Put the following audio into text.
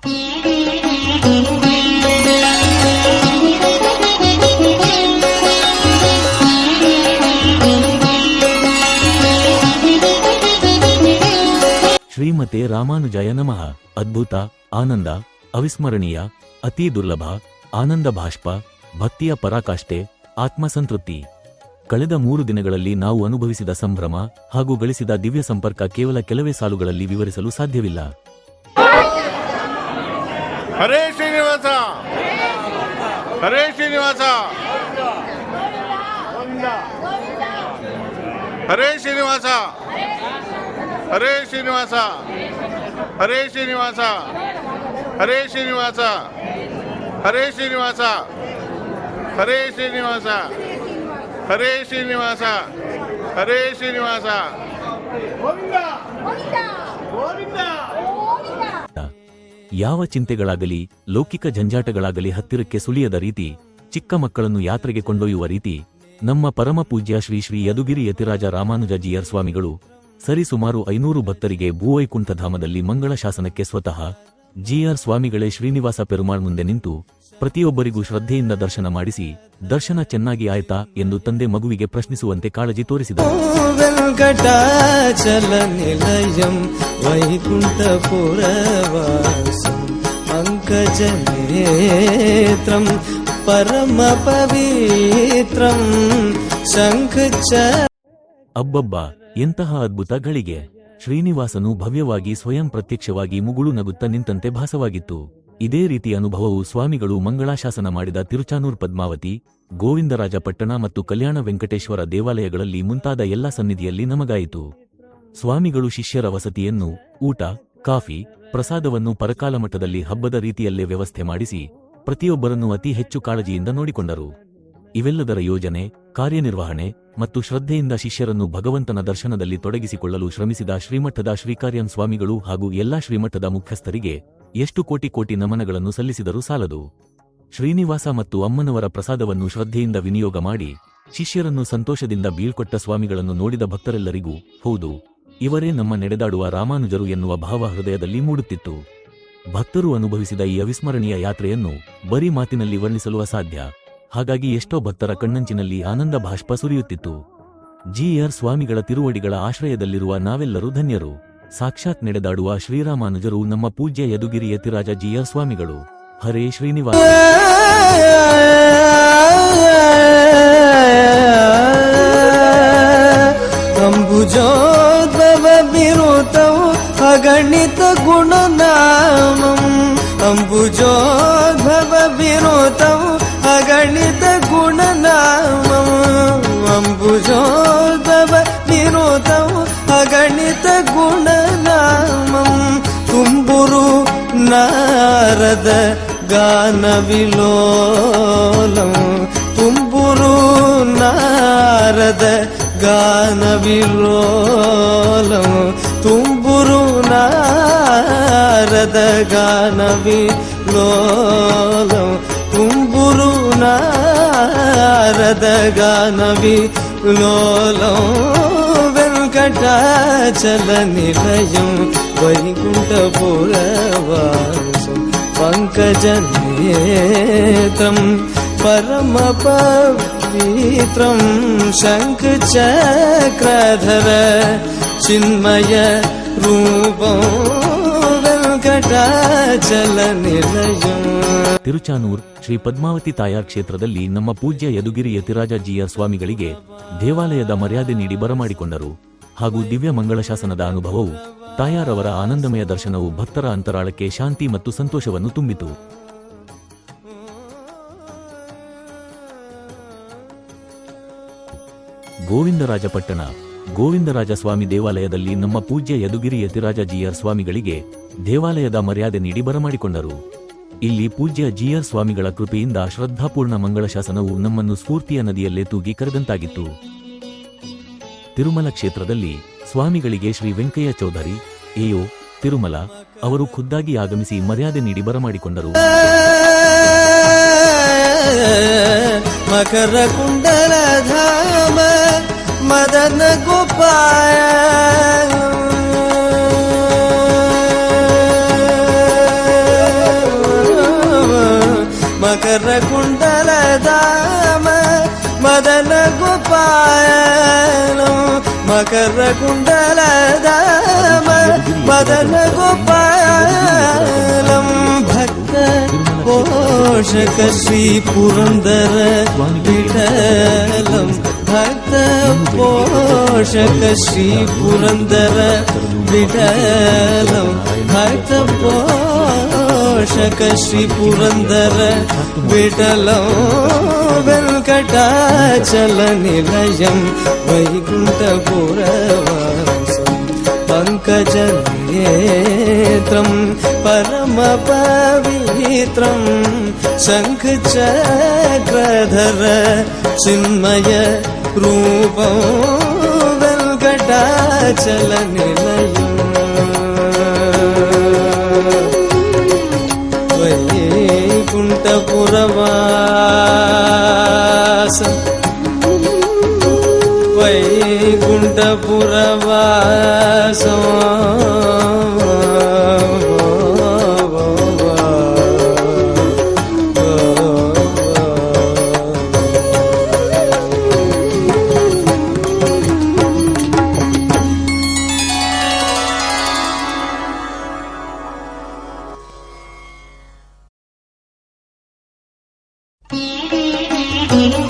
ಶ್ರೀಮತೆ ರಾಮಾನುಜಯ ನಮಃ. ಅದ್ಭುತ, ಆನಂದ, ಅವಿಸ್ಮರಣೀಯ, ಅತಿ ದುರ್ಲಭ, ಆನಂದ ಭಾಷ್ಪ, ಭಕ್ತಿಯ ಪರಾಕಾಷ್ಠೆ, ಆತ್ಮಸಂತೃಪ್ತಿ. ಕಳೆದ ಮೂರು ದಿನಗಳಲ್ಲಿ ನಾವು ಅನುಭವಿಸಿದ ಸಂಭ್ರಮ ಹಾಗೂ ಗಳಿಸಿದ ದಿವ್ಯ ಸಂಪರ್ಕ ಕೇವಲ ಕೆಲವೇ ಸಾಲುಗಳಲ್ಲಿ ವಿವರಿಸಲು ಸಾಧ್ಯವಿಲ್ಲ. ಹರೇ ಶ್ರೀನಿವಾಸ ಹರೇ ಶ್ರೀನಿವಾಸ ಹರೇ ಶ್ರೀನಿವಾಸ ಹರೇ ಶ್ರೀನಿವಾಸ ಹರೇ ಶ್ರೀನಿವಾಸ ಹರೇ ಶ್ರೀನಿವಾಸ ಹರೇ ಶ್ರೀನಿವಾಸ ಹರೇ ಶ್ರೀನಿವಾಸ ಹರೇ ಶ್ರೀನಿವಾಸ ಹರೇ ಶ್ರೀನಿವಾಸ ಯಾವ ಚಿಂತೆಗಳಾಗಲಿ, ಲೌಕಿಕ ಜಂಜಾಟಗಳಾಗಲಿ ಹತ್ತಿರಕ್ಕೆ ಸುಳಿಯದ ರೀತಿ, ಚಿಕ್ಕ ಮಕ್ಕಳನ್ನು ಯಾತ್ರೆಗೆ ಕೊಂಡೊಯ್ಯುವ ರೀತಿ, ನಮ್ಮ ಪರಮಪೂಜ್ಯ ಶ್ರೀ ಶ್ರೀ ಯದುಗಿರಿ ಯತಿರಾಜ ರಾಮಾನುಜಜಿಯರ್ ಸ್ವಾಮಿಗಳು ಸರಿಸುಮಾರು ಐನೂರು ಭಕ್ತರಿಗೆ ಭೂವೈಕುಂಠಧಾಮದಲ್ಲಿ ಮಂಗಳ ಶಾಸನಕ್ಕೆ ಸ್ವತಃ ಜಿಆರ್ ಸ್ವಾಮಿಗಳೇ ಶ್ರೀನಿವಾಸ ಪೆರುಮಾಳ್ ಮುಂದೆ ನಿಂತು ಪ್ರತಿಯೊಬ್ಬರಿಗೂ ಶ್ರದ್ಧೆಯಿಂದ ದರ್ಶನ ಮಾಡಿಸಿ ದರ್ಶನ ಚೆನ್ನಾಗಿ ಆಯ್ತಾ ಎಂದು ತಂದೆ ಮಗುವಿಗೆ ಪ್ರಶ್ನಿಸುವಂತೆ ಕಾಳಜಿ ತೋರಿಸಿದರು. ಶಂಖಚ ಅಬ್ಬಬ್ಬ ಎಂತಹ ಅದ್ಭುತ ಗಳಿಗೆ! ಶ್ರೀನಿವಾಸನು ಭವ್ಯವಾಗಿ ಸ್ವಯಂ ಪ್ರತ್ಯಕ್ಷವಾಗಿ ಮುಗುಳು ನಗುತ್ತ ನಿಂತಂತೆ ಭಾಸವಾಗಿತ್ತು. ಇದೇ ರೀತಿ ಅನುಭವವು ಸ್ವಾಮಿಗಳು ಮಂಗಳಾಶಾಸನ ಮಾಡಿದ ತಿರುಚಾನೂರ್ ಪದ್ಮಾವತಿ ಗೋವಿಂದರಾಜ ಪಟ್ಟಣ ಮತ್ತು ಕಲ್ಯಾಣ ವೆಂಕಟೇಶ್ವರ ದೇವಾಲಯಗಳಲ್ಲಿ ಮುಂತಾದ ಎಲ್ಲ ಸನ್ನಿಧಿಯಲ್ಲಿ ನಮಗಾಯಿತು. ಸ್ವಾಮಿಗಳು ಶಿಷ್ಯರ ವಸತಿಯನ್ನು, ಊಟ, ಕಾಫಿ, ಪ್ರಸಾದವನ್ನು ಪರಕಾಲ ಮಠದಲ್ಲಿ ಹಬ್ಬದ ರೀತಿಯಲ್ಲೇ ವ್ಯವಸ್ಥೆ ಮಾಡಿಸಿ ಪ್ರತಿಯೊಬ್ಬರನ್ನು ಅತಿ ಹೆಚ್ಚು ಕಾಳಜಿಯಿಂದ ನೋಡಿಕೊಂಡರು. ಇವೆಲ್ಲದರ ಯೋಜನೆ, ಕಾರ್ಯನಿರ್ವಹಣೆ ಮತ್ತು ಶ್ರದ್ಧೆಯಿಂದ ಶಿಷ್ಯರನ್ನು ಭಗವಂತನ ದರ್ಶನದಲ್ಲಿ ತೊಡಗಿಸಿಕೊಳ್ಳಲು ಶ್ರಮಿಸಿದ ಶ್ರೀಮಠದ ಶ್ರೀಕಾರ್ಯಂ ಸ್ವಾಮಿಗಳು ಹಾಗೂ ಎಲ್ಲಾ ಶ್ರೀಮಠದ ಮುಖ್ಯಸ್ಥರಿಗೆ ಎಷ್ಟು ಕೋಟಿ ಕೋಟಿ ನಮನಗಳನ್ನು ಸಲ್ಲಿಸಿದರೂ ಸಾಲದು. ಶ್ರೀನಿವಾಸ ಮತ್ತು ಅಮ್ಮನವರ ಪ್ರಸಾದವನ್ನು ಶ್ರದ್ಧೆಯಿಂದ ವಿನಿಯೋಗ ಮಾಡಿ, ಶಿಷ್ಯರನ್ನು ಸಂತೋಷದಿಂದ ಬೀಳ್ಕೊಟ್ಟ ಸ್ವಾಮಿಗಳನ್ನು ನೋಡಿದ ಭಕ್ತರೆಲ್ಲರಿಗೂ, ಹೌದು, ಇವರೇ ನಮ್ಮ ನಡೆದಾಡುವ ರಾಮಾನುಜರು ಎನ್ನುವ ಭಾವ ಹೃದಯದಲ್ಲಿ ಮೂಡುತ್ತಿತ್ತು. ಭಕ್ತರು ಅನುಭವಿಸಿದ ಈ ಅವಿಸ್ಮರಣೀಯ ಯಾತ್ರೆಯನ್ನು ಬರೀ ಮಾತಿನಲ್ಲಿ ವರ್ಣಿಸಲು ಅಸಾಧ್ಯ. ಹಾಗಾಗಿ ಎಷ್ಟೋ ಭಕ್ತರ ಕಣ್ಣಂಚಿನಲ್ಲಿ ಆನಂದ ಬಾಷ್ಪ ಸುರಿಯುತ್ತಿತ್ತು. ಜಿಆರ್ ಸ್ವಾಮಿಗಳ ತಿರುವಡಿಗಳ ಆಶ್ರಯದಲ್ಲಿರುವ ನಾವೆಲ್ಲರೂ ಧನ್ಯರು. ಸಾಕ್ಷಾತ್ ನಡೆದಾಡುವ ಶ್ರೀರಾಮಾನುಜರು ನಮ್ಮ ಪೂಜ್ಯ ಯದುಗಿರಿ ಯತಿರಾಜ ಜಿಯ ಸ್ವಾಮಿಗಳು. ಹರೇ ಶ್ರೀನಿವಾಸ. ಅಂಬುಜೋದ್ಭವ ವಿರೋತವ ಅಗಣಿತ ಗುಣನಾಮಂ. ಅಂಬುಜೋದ್ಭವ ಬಿರುತವು నారద గాన విలోలం తుంబురు నారద గాన విలోలం తుంపురు నారద గాన విలోలం తుంపురు నారద గాన విలోలం गटाचलनिलयं वैकुण्ठपुरवासं पङ्कजनेत्रं परमपवित्रं शङ्खचक्रधर चिन्मय रूपं वेङ्कटाचलनिलयम् ತಿರುಚಾನೂರ್ ಶ್ರೀ ಪದ್ಮಾವತಿ ತಾಯಾರ್ ಕ್ಷೇತ್ರದಲ್ಲಿ ನಮ್ಮ ಪೂಜ್ಯ ಯದುಗಿರಿ ಯತಿರಾಜ ಜಿಯ ಸ್ವಾಮಿಗಳಿಗೆ ದೇವಾಲಯದ ಮರ್ಯಾದೆ ನೀಡಿ ಬರಮಾಡಿಕೊಂಡರು. ಹಾಗೂ ದಿವ್ಯ ಮಂಗಳ ಶಾಸನದ ಅನುಭವವು ತಾಯಾರವರ ಆನಂದಮಯ ದರ್ಶನವು ಭಕ್ತರ ಅಂತರಾಳಕ್ಕೆ ಶಾಂತಿ ಮತ್ತು ಸಂತೋಷವನ್ನು ತುಂಬಿತು. ಗೋವಿಂದರಾಜಪಟ್ಟಣ ಗೋವಿಂದರಾಜ ಸ್ವಾಮಿ ದೇವಾಲಯದಲ್ಲಿ ನಮ್ಮ ಪೂಜ್ಯ ಯದುಗಿರಿ ಯತಿರಾಜ ಜಿಯರ್ ಸ್ವಾಮಿಗಳಿಗೆ ದೇವಾಲಯದ ಮರ್ಯಾದೆ ನೀಡಿ ಬರಮಾಡಿಕೊಂಡರು. ಇಲ್ಲಿ ಪೂಜ್ಯ ಜಿಯರ್ ಸ್ವಾಮಿಗಳ ಕೃಪೆಯಿಂದ ಶ್ರದ್ಧಾಪೂರ್ಣ ಮಂಗಳ ಶಾಸನವು ನಮ್ಮನ್ನು ಸ್ಫೂರ್ತಿಯ ನದಿಯಲ್ಲೇ ತೂಗಿ ಕರೆದಂತಾಗಿತ್ತು. ತಿರುಮಲ ಕ್ಷೇತ್ರದಲ್ಲಿ ಸ್ವಾಮಿಗಳಿಗೆ ಶ್ರೀ ವೆಂಕಯ್ಯ ಚೌಧರಿ ಎಯೋ ತಿರುಮಲ, ಅವರು ಖುದ್ದಾಗಿ ಆಗಮಿಸಿ ಮರ್ಯಾದೆ ನೀಡಿ ಬರಮಾಡಿಕೊಂಡರು. ಮಕರ ಕುಂಡಲ ಧಾಮ, ಮದನ ಗೋಪಾಯ. மகர குண்டலதம மதன கோபாலம் பக்த போஷக ஸ்ரீ புரந்தர விடலம் பக்த போஷக ஸ்ரீ புரந்தர விடலம் பக்த போ పోషక శ్రీ పురందర విటలో వెంకటాచల నిలయం వైకుంఠపురవాసం పంకజనేత్రం పరమ పవిత్రం శంఖచక్రధర చిన్మయ రూపం వెంకటాచల నిలయం வைகுண்டபுரவாசம் வைகுண்டபுரவாசம் Thank you.